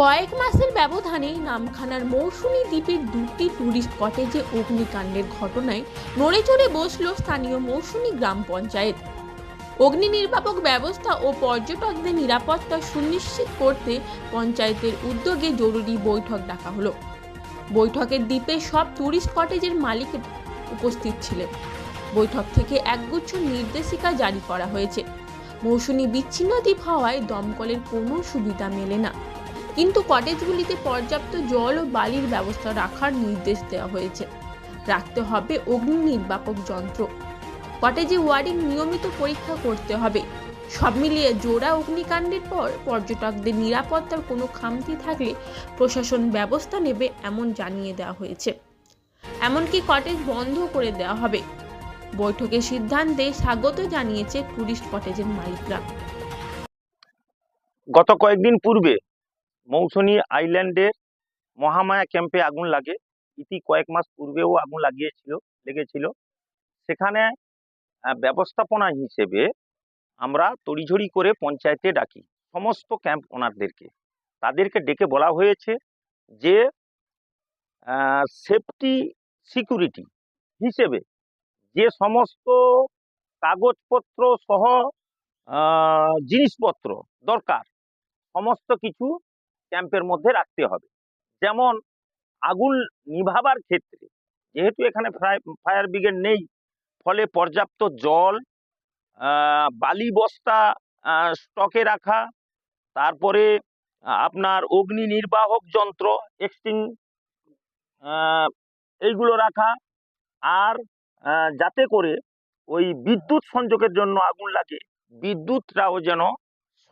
কয়েক মাসের ব্যবধানে নামখানার মৌসুমী দ্বীপের দুটি ট্যুরিস্ট কটেজে অগ্নিকাণ্ডের ঘটনায় নড়ে চড়ে বসল স্থানীয় মৌসুমী গ্রাম পঞ্চায়েত। অগ্নি নির্বাপক ব্যবস্থা ও পর্যটকদের নিরাপত্তা সুনিশ্চিত করতে পঞ্চায়েতের উদ্যোগে জরুরি বৈঠক ডাকা হলো। বৈঠকের দ্বীপে সব ট্যুরিস্ট কটেজের মালিক উপস্থিত ছিলেন। বৈঠক থেকে একগুচ্ছ নির্দেশিকা জারি করা হয়েছে। মৌসুমী বিচ্ছিন্ন দ্বীপ হওয়ায় দমকলের কোনো সুবিধা মেলে না। কিন্তু কটেজগুলিতে পর্যাপ্ত জল ও বালির ব্যবস্থা রাখার নির্দেশ দেওয়া হয়েছে। রাখতে হবে অগ্নি নির্বাপক যন্ত্র। কটেজে ওয়ারিং নিয়মিত পরীক্ষা করতে হবে। সব মিলিয়ে জোড়া অগ্নিকাণ্ডের পর পর্যটকদের নিরাপত্তার কোনো খামতি থাকলে প্রশাসন ব্যবস্থা নেবে এমন জানিয়ে দেওয়া হয়েছে। এমনকি কটেজ বন্ধ করে দেওয়া হবে। বৈঠকের সিদ্ধান্তে স্বাগত জানিয়েছে টুরিস্ট কটেজের মালিকরা। গত কয়েকদিন পূর্বে মৌসুমী আইল্যান্ডের মহামায়া ক্যাম্পে আগুন লাগে। ইতি কয়েক মাস পূর্বেও আগুন লাগিয়েছিল, লেগেছিল। সেখানে ব্যবস্থাপনা হিসেবে আমরা তড়িঝড়ি করে পঞ্চায়েতে ডাকি। সমস্ত ক্যাম্প ওনারদেরকে। তাদেরকে ডেকে বলা হয়েছে যে সেফটি সিকিউরিটি হিসেবে যে সমস্ত কাগজপত্র সহ জিনিসপত্র দরকার, সমস্ত কিছু ক্যাম্পের মধ্যে রাখতে হবে। যেমন আগুন নিভাবার ক্ষেত্রে, যেহেতু এখানে ফায়ার ব্রিগেড নেই, ফলে পর্যাপ্ত জল বালি বস্তা স্টকে রাখা, তারপরে আপনার অগ্নি নির্বাহক যন্ত্র, এক্সটিং এইগুলো রাখা, আর যাতে করে ওই বিদ্যুৎ সংযোগের জন্য আগুন লাগে। বিদ্যুৎটাও যেন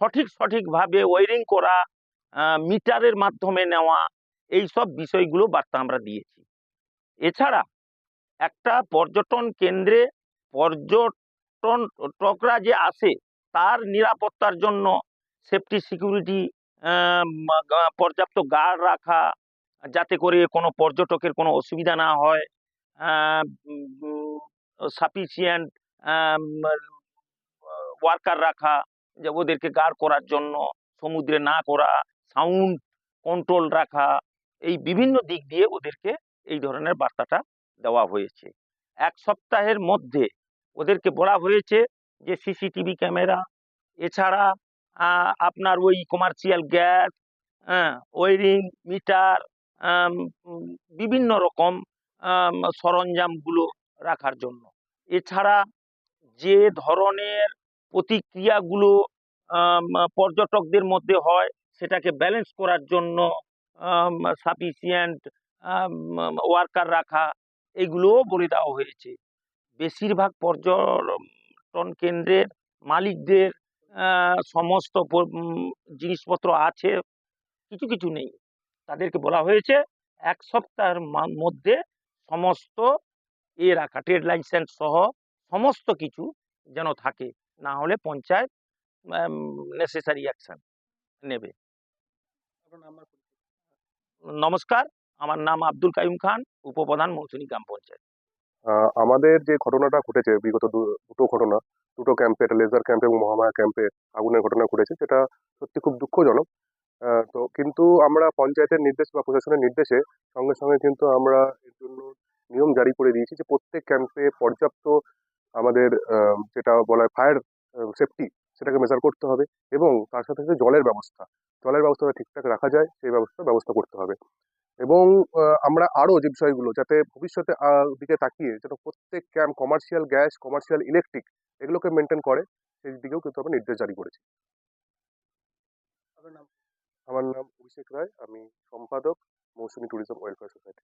সঠিক, সঠিকভাবে ওয়ারিং করা মিটারের মাধ্যমে নেওয়া, এই সব বিষয়গুলো বার্তা আমরা দিয়েছি। এছাড়া একটা পর্যটন কেন্দ্রে পর্যটকরা যে আসে, তার নিরাপত্তার জন্য সেফটি সিকিউরিটি পর্যাপ্ত গার্ড রাখা, যাতে করে কোনো পর্যটকের কোনো অসুবিধা না হয় সাফিসিয়েন্ট ওয়ার্কার রাখা, যে ওদেরকে গার্ড করার জন্য, সমুদ্রে না করা সাউন্ড কন্ট্রোল রাখা, এই বিভিন্ন দিক দিয়ে ওদেরকে এই ধরনের বার্তাটা দেওয়া হয়েছে। এক সপ্তাহের মধ্যে ওদেরকে বলা হয়েছে যে সিসিটিভি ক্যামেরা, এছাড়া আপনার ওই কমার্শিয়াল গ্যাস ওয়ারিং মিটার বিভিন্ন রকম সরঞ্জামগুলো রাখার জন্য। এছাড়া যে ধরনের প্রতিক্রিয়াগুলো পর্যটকদের মধ্যে হয়, সেটাকে ব্যালেন্স করার জন্য সাফিসিয়েন্ট ওয়ার্কার রাখা, এগুলোও বলে দেওয়া হয়েছে। বেশিরভাগ পর্যটন কেন্দ্রের মালিকদের সমস্ত জিনিসপত্র আছে কিছু কিছু নেই। তাদেরকে বলা হয়েছে এক সপ্তাহের মধ্যে সমস্ত এ রাখা ট্রেড লাইসেন্স সহ সমস্ত কিছু যেন থাকে না হলে পঞ্চায়েত নেসেসারি অ্যাকশন নেবে। নমস্কার আমার নাম আব্দুল কাইম খান উপপ্রধান মৌসুমী গ্রাম পঞ্চায়েত। আমাদের যে ঘটনাটা ঘটেছে, বিগত দুটো ঘটনা, দুটো ক্যাম্পে একটা লেজার ক্যাম্পে এবং মহামায়া ক্যাম্পে আগুনের ঘটনা ঘটেছে, সেটা সত্যি খুব দুঃখজনক। তো কিন্তু আমরা পঞ্চায়েতের নির্দেশ বা প্রশাসনের নির্দেশে সঙ্গে সঙ্গে কিন্তু আমরা এর জন্য নিয়ম জারি করে দিয়েছি যে প্রত্যেক ক্যাম্পে পর্যাপ্ত আমাদের যেটা বলা হয় ফায়ার সেফটি সেটাকে মেজার করতে হবে এবং তার সাথে সাথে জলের ব্যবস্থা। জলের ব্যবস্থাটা ঠিকঠাক রাখা যায়, সেই ব্যবস্থা ব্যবস্থা করতে হবে। এবং আমরা আরও যে বিষয়গুলো যাতে ভবিষ্যতে দিকে তাকিয়ে যেন প্রত্যেক camp commercial gas commercial electric এগুলোকে মেনটেন করে সেই দিকেও কিন্তু আমরা নির্দেশ জারি করেছি। আমার নাম অভিষেক রায় আমি সম্পাদক মৌসুমী ট্যুরিজম ওয়েলফেয়ার সোসাইটি।